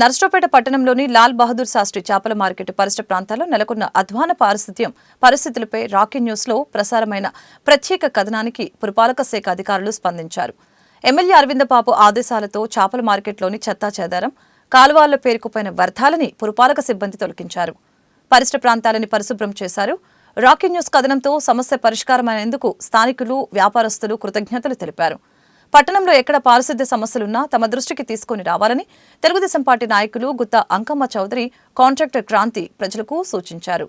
నర్సరావుపేట పట్టణంలోని లాల్ బహదూర్ శాస్త్రి చేపల మార్కెట్ పరిసర ప్రాంతాల్లో నెలకొన్న అధ్వాన పారిస్థిత్యం పరిస్థితులపై రాకీ న్యూస్లో ప్రసారమైన ప్రత్యేక కథనానికి పురపాలక శాఖ అధికారులు స్పందించారు. ఎమ్మెల్యే అరవిందపాపు ఆదేశాలతో చేపల మార్కెట్లోని చెత్తా చెదారం కాలువాల్లో పేరుకుపోయిన వ్యర్థాలని పురపాలక సిబ్బంది తొలగించారు. పరిసర ప్రాంతాలని పరిశుభ్రం చేశారు. రాకీ న్యూస్ కథనంతో సమస్య పరిష్కారమైనందుకు స్థానికులు వ్యాపారస్తులు కృతజ్ఞతలు తెలిపారు. పట్టణంలో ఎక్కడ పారిశుద్ధ్య సమస్యలున్నా తమ దృష్టికి తీసుకొని రావాలని తెలుగుదేశం పార్టీ నాయకులు గుత్త అంకమ్మ చౌదరి కాంట్రాక్టర్ క్రాంతి ప్రజలకు సూచించారు.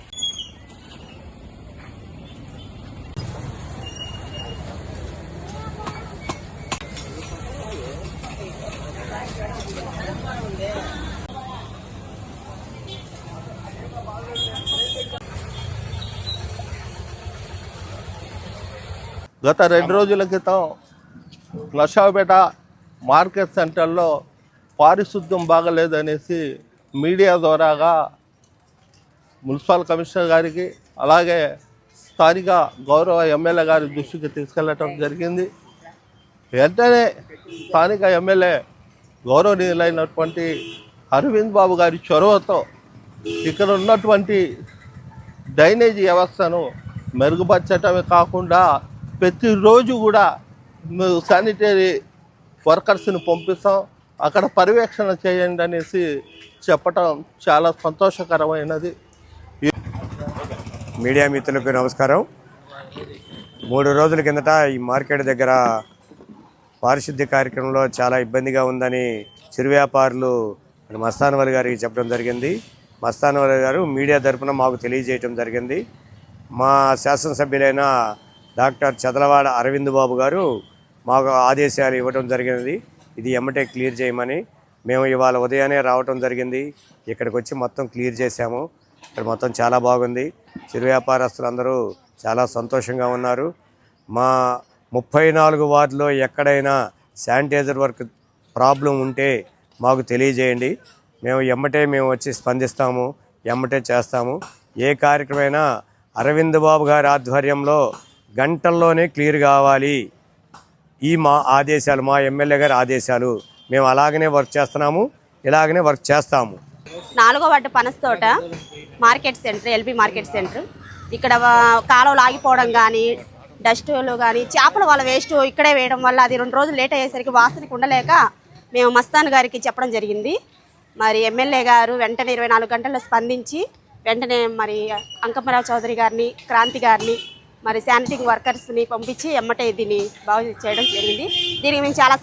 గత రెండు రోజుల క్రితం నషాపేట మార్కెట్ సెంటర్లో పారిశుద్ధ్యం బాగలేదనేసి మీడియా ద్వారాగా మున్సిపల్ కమిషనర్ గారికి అలాగే స్థానిక గౌరవ ఎమ్మెల్యే గారి దృష్టికి తీసుకెళ్ళటం జరిగింది. వెంటనే స్థానిక ఎమ్మెల్యే గౌరవనీయులైనటువంటి అరవింద్ బాబు గారి చొరవతో ఇక్కడ ఉన్నటువంటి డ్రైనేజీ వ్యవస్థను మెరుగుపరచటమే కాకుండా ప్రతిరోజు కూడా మేము శానిటరీ వర్కర్స్ని పంపిస్తాం. అక్కడ పర్యవేక్షణ చేయండి అనేసి చెప్పటం చాలా సంతోషకరమైనది. మీడియా మిత్రులకు నమస్కారం. మూడు రోజుల కిందట ఈ మార్కెట్ దగ్గర పారిశుద్ధ్య కార్యక్రమంలో చాలా ఇబ్బందిగా ఉందని చిరు వ్యాపారులు మన మస్తానవల్లి గారికి చెప్పడం జరిగింది. మస్తానవల్లి గారు మీడియా తరఫున మాకు తెలియజేయటం జరిగింది. మా శాసనసభ్యులైన డాక్టర్ చదలవాడ అరవింద్ బాబు గారు మాకు ఆదేశాలు ఇవ్వడం జరిగింది ఇది ఎమ్మటే క్లియర్ చేయమని మేము ఇవాళ ఉదయాన్నే రావటం జరిగింది. ఇక్కడికి వచ్చి మొత్తం క్లియర్ చేశాము. ఇక్కడ మొత్తం చాలా బాగుంది. చిరు వ్యాపారస్తులందరూ చాలా సంతోషంగా ఉన్నారు. మా ముప్పై నాలుగు వార్డులో ఎక్కడైనా శానిటైజర్ వర్క్ ప్రాబ్లం ఉంటే మాకు తెలియజేయండి. మేము ఎమ్మటే మేము వచ్చి స్పందిస్తాము. ఎమ్మటే చేస్తాము. ఏ కార్యక్రమైనా అరవింద్ బాబు గారి ఆధ్వర్యంలో గంటల్లోనే క్లియర్ కావాలి. ఈ మా ఆదేశాలు మా ఎమ్మెల్యే గారి ఆదేశాలు మేము అలాగనే వర్క్ చేస్తున్నాము ఇలాగనే వర్క్ చేస్తాము. నాలుగో వాటి Panasthota market centre LB market centre. ఇక్కడ వా- కాలువలు ఆగిపోవడం కానీ డస్టులు కానీ చేపల వాళ్ళ వేస్ట్ ఇక్కడే వేయడం వల్ల అది రెండు రోజులు లేట్ అయ్యేసరికి వాసనకి ఉండలేక మేము మస్తాన్ గారికి చెప్పడం జరిగింది. మరి ఎమ్మెల్యే గారు వెంటనే ఇరవై నాలుగు గంటల్లో స్పందించి వెంటనే మరి అంకమరావు చౌదరి గారిని క్రాంతి గారిని మరి శానిటింగ్ వర్కర్స్ని పంపించి ఎమ్మటే దీన్ని బాగు చేయడం జరిగింది. దీనికి మేము చాలా